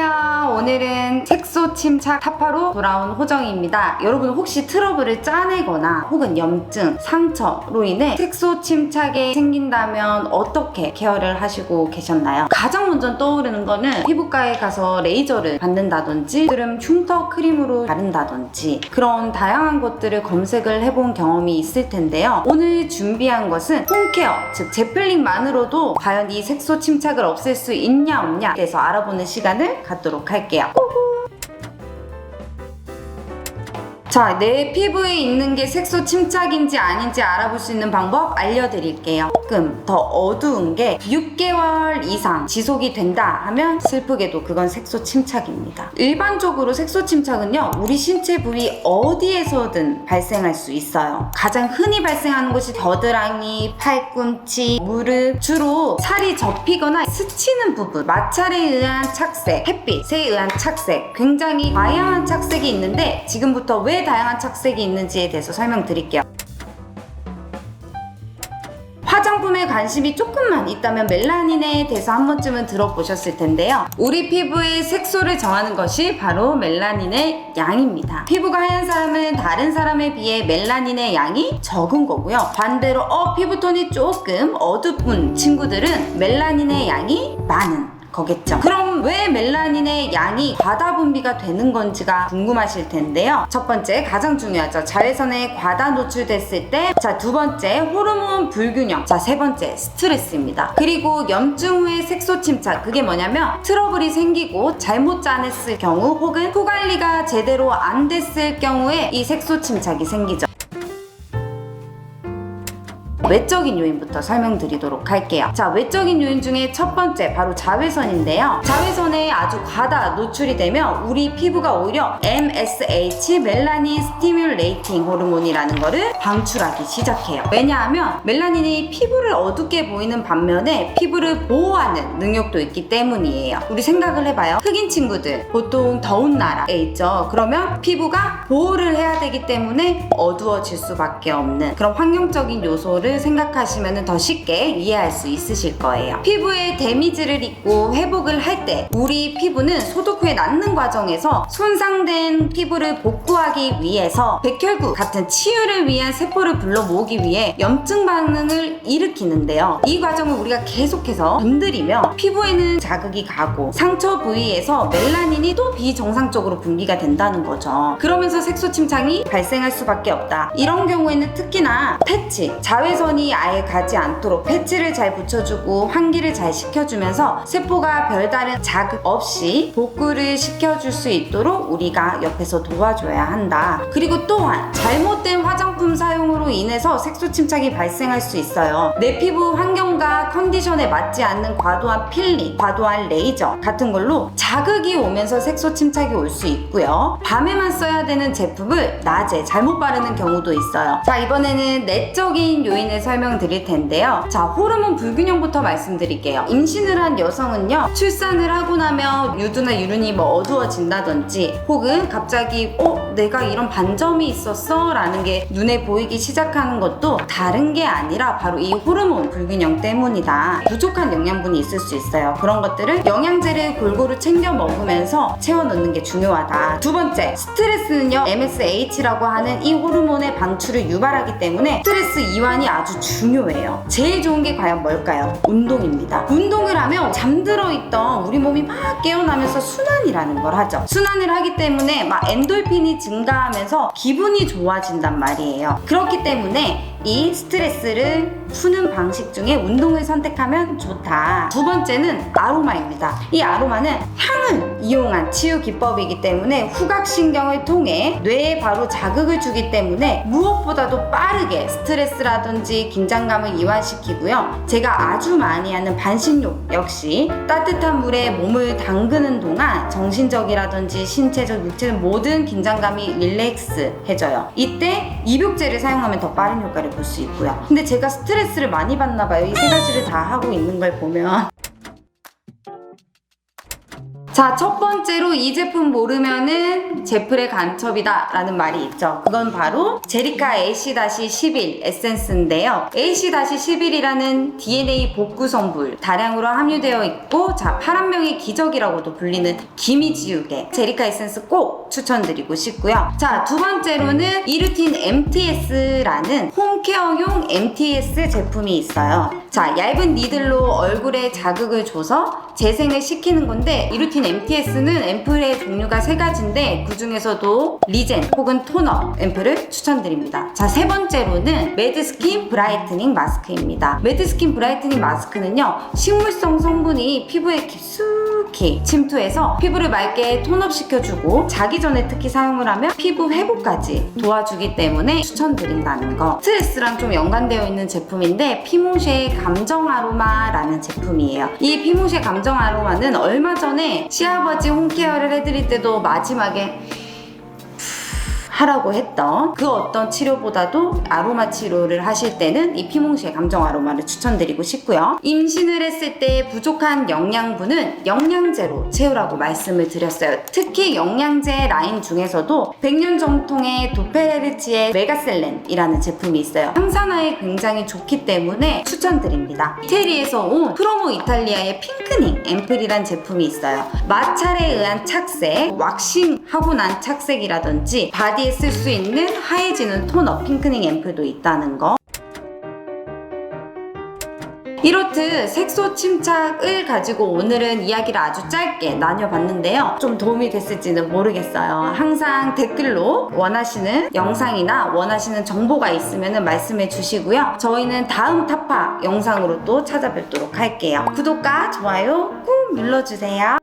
안녕하세요. 오늘은 색소 침착 타파로 돌아온 호정입니다. 여러분 혹시 트러블을 짜내거나 혹은 염증, 상처로 인해 색소 침착이 생긴다면 어떻게 케어를 하시고 계셨나요? 가장 먼저 떠오르는 거는 피부과에 가서 레이저를 받는다든지 드름 흉터 크림으로 바른다든지 그런 다양한 것들을 검색을 해본 경험이 있을 텐데요. 오늘 준비한 것은 홈케어, 즉 제플링만으로도 과연 이 색소 침착을 없앨 수 있냐 없냐 그래서 알아보는 시간을 갖도록 할게요. അടയ്ക്കുക 자, 내 피부에 있는 게 색소 침착인지 아닌지 알아볼 수 있는 방법 알려드릴게요. 조금 더 어두운 게 6개월 이상 지속이 된다 하면 슬프게도 그건 색소 침착입니다. 일반적으로 색소 침착은요, 우리 신체 부위 어디에서든 발생할 수 있어요. 가장 흔히 발생하는 곳이 겨드랑이, 팔꿈치, 무릎, 주로 살이 접히거나 스치는 부분, 마찰에 의한 착색, 햇빛에 의한 착색, 굉장히 다양한 착색이 있는데 지금부터 왜 다양한 착색이 있는지에 대해서 설명드릴게요. 화장품에 관심이 조금만 있다면 멜라닌에 대해서 한 번쯤은 들어보셨을 텐데요. 우리 피부의 색소를 정하는 것이 바로 멜라닌의 양입니다. 피부가 하얀 사람은 다른 사람에 비해 멜라닌의 양이 적은 거고요. 반대로 어 피부톤이 조금 어두운 친구들은 멜라닌의 양이 많은 거겠죠. 그럼 왜 멜라닌의 양이 과다 분비가 되는 건지가 궁금하실 텐데요. 첫 번째 가장 중요하죠. 자외선에 과다 노출됐을 때, 자 두 번째 호르몬 불균형, 자 세 번째 스트레스입니다. 그리고 염증 후의 색소 침착 그게 뭐냐면 트러블이 생기고 잘못 짜냈을 경우 혹은 후 관리가 제대로 안 됐을 경우에 이 색소 침착이 생기죠. 외적인 요인부터 설명드리도록 할게요. 자, 외적인 요인 중에 첫 번째 바로 자외선인데요. 자외선에 아주 과다 노출이 되면 우리 피부가 오히려 MSH 멜라닌 스티뮬레이팅 호르몬이라는 거를 방출하기 시작해요. 왜냐하면 멜라닌이 피부를 어둡게 보이는 반면에 피부를 보호하는 능력도 있기 때문이에요. 우리 생각을 해봐요. 흑인 친구들 보통 더운 나라에 있죠. 그러면 피부가 보호를 해야 되기 때문에 어두워질 수밖에 없는 그런 환경적인 요소를 생각하시면 더 쉽게 이해할 수 있으실 거예요. 피부에 데미지를 입고 회복을 할 때 우리 피부는 소독 후에 낫는 과정에서 손상된 피부를 복구하기 위해서 백혈구 같은 치유를 위한 세포를 불러 모으기 위해 염증 반응을 일으키는데요. 이 과정을 우리가 계속해서 건드리면 피부에는 자극이 가고 상처 부위에서 멜라닌이 또 비정상적으로 분비가 된다는 거죠. 그러면서 색소 침착이 발생할 수밖에 없다. 이런 경우에는 특히나 패치, 자외선 이 아예 가지 않도록 패치를 잘 붙여주고 환기를 잘 시켜주면서 세포가 별다른 자극 없이 복구를 시켜줄 수 있도록 우리가 옆에서 도와줘야 한다. 그리고 또한 잘못된 화장품 사용으로 인해서 색소 침착이 발생할 수 있어요. 내 피부 환경 과 컨디션에 맞지 않는 과도한 필링, 과도한 레이저 같은 걸로 자극이 오면서 색소 침착이 올 수 있고요. 밤에만 써야 되는 제품을 낮에 잘못 바르는 경우도 있어요. 자, 이번에는 내적인 요인을 설명드릴 텐데요. 자, 호르몬 불균형부터 말씀드릴게요. 임신을 한 여성은요, 출산을 하고 나면 유두나 유륜이 뭐 어두워진다든지 혹은 갑자기 어, 내가 이런 반점이 있었어? 라는 게 눈에 보이기 시작하는 것도 다른 게 아니라 바로 이 호르몬 불균형 때문 이다. 부족한 영양분이 있을 수 있어요. 그런 것들을 영양제를 골고루 챙겨 먹으면서 채워 넣는 게 중요하다. 두 번째, 스트레스는요, MSH라고 하는 이 호르몬의 방출을 유발하기 때문에 스트레스 이완이 아주 중요해요. 제일 좋은 게 과연 뭘까요? 운동입니다. 운동을 하면 잠들어 있던 우리 몸이 막 깨어나면서 순환이라는 걸 하죠. 순환을 하기 때문에 막 엔돌핀이 증가하면서 기분이 좋아진단 말이에요. 그렇기 때문에 이 스트레스를 푸는 방식 중에 운동을 선택하면 좋다. 두 번째는 아로마입니다. 이 아로마는 향을 이용한 치유 기법이기 때문에 후각신경을 통해 뇌에 바로 자극을 주기 때문에 무엇보다도 빠르게 스트레스라든지 긴장감을 이완시키고요. 제가 아주 많이 하는 반신욕 역시 따뜻한 물에 몸을 담그는 동안 정신적이라든지 신체적, 육체적 모든 긴장감이 릴렉스 해져요. 이때 입욕제를 사용하면 더 빠른 효과를 볼 수 있고요. 근데 제가 스트레스를 많이 받나 봐요. 이 세 가지를 다 하고 있는 걸 보면. 자, 첫 번째로 이 제품 모르면은 제플의 간첩이다 라는 말이 있죠. 그건 바로 제리카 AC-11 에센스인데요. AC-11이라는 DNA 복구 성분 다량으로 함유되어 있고 자, 파란명의 기적이라고도 불리는 기미 지우개 제리카 에센스 꼭 추천드리고 싶고요. 자, 두 번째로는 이루틴 MTS라는 홈케어용 MTS 제품이 있어요. 자, 얇은 니들로 얼굴에 자극을 줘서 재생을 시키는 건데 이루틴 MTS는 앰플의 종류가 세 가지인데 그 중에서도 리젠 혹은 토너 앰플을 추천드립니다. 자, 세 번째로는 매드스킨 브라이트닝 마스크입니다. 매드스킨 브라이트닝 마스크는요, 식물성 성분이 피부에 깊숙 이 침투해서 피부를 맑게 톤업 시켜주고 자기 전에 특히 사용을 하면 피부 회복까지 도와주기 때문에 추천드린다는 거. 스트레스랑 좀 연관되어 있는 제품인데 피모쉐 감정 아로마라는 제품이에요. 이 피모쉐 감정 아로마는 얼마 전에 시아버지 홈케어를 해드릴 때도 마지막에 하라고 했 던 그 어떤 치료보다도 아로마 치료를 하실 때는 이 피몽시의 감정 아로마를 추천드리고 싶고요. 임신을 했을 때 부족한 영양분은 영양제로 채우라고 말씀을 드렸어요. 특히 영양제 라인 중에서도 100년 정통의 도페르치의 메가셀렌이라는 제품이 있어요. 항산화에 굉장히 좋기 때문에 추천드립니다. 이태리에서 온 프로모 이탈리아의 핑크닝 앰플이란 제품이 있어요. 마찰에 의한 착색, 왁싱하고 난 착색이라든지 바디에 쓸 수 있는 하얘지는 톤업 핑크닝 앰플도 있다는 거. 이렇듯 색소 침착을 가지고 오늘은 이야기를 아주 짧게 나눠봤는데요. 좀 도움이 됐을지는 모르겠어요. 항상 댓글로 원하시는 영상이나 원하시는 정보가 있으면 말씀해 주시고요. 저희는 다음 타파 영상으로 또 찾아뵙도록 할게요. 구독과 좋아요 꾹 눌러주세요.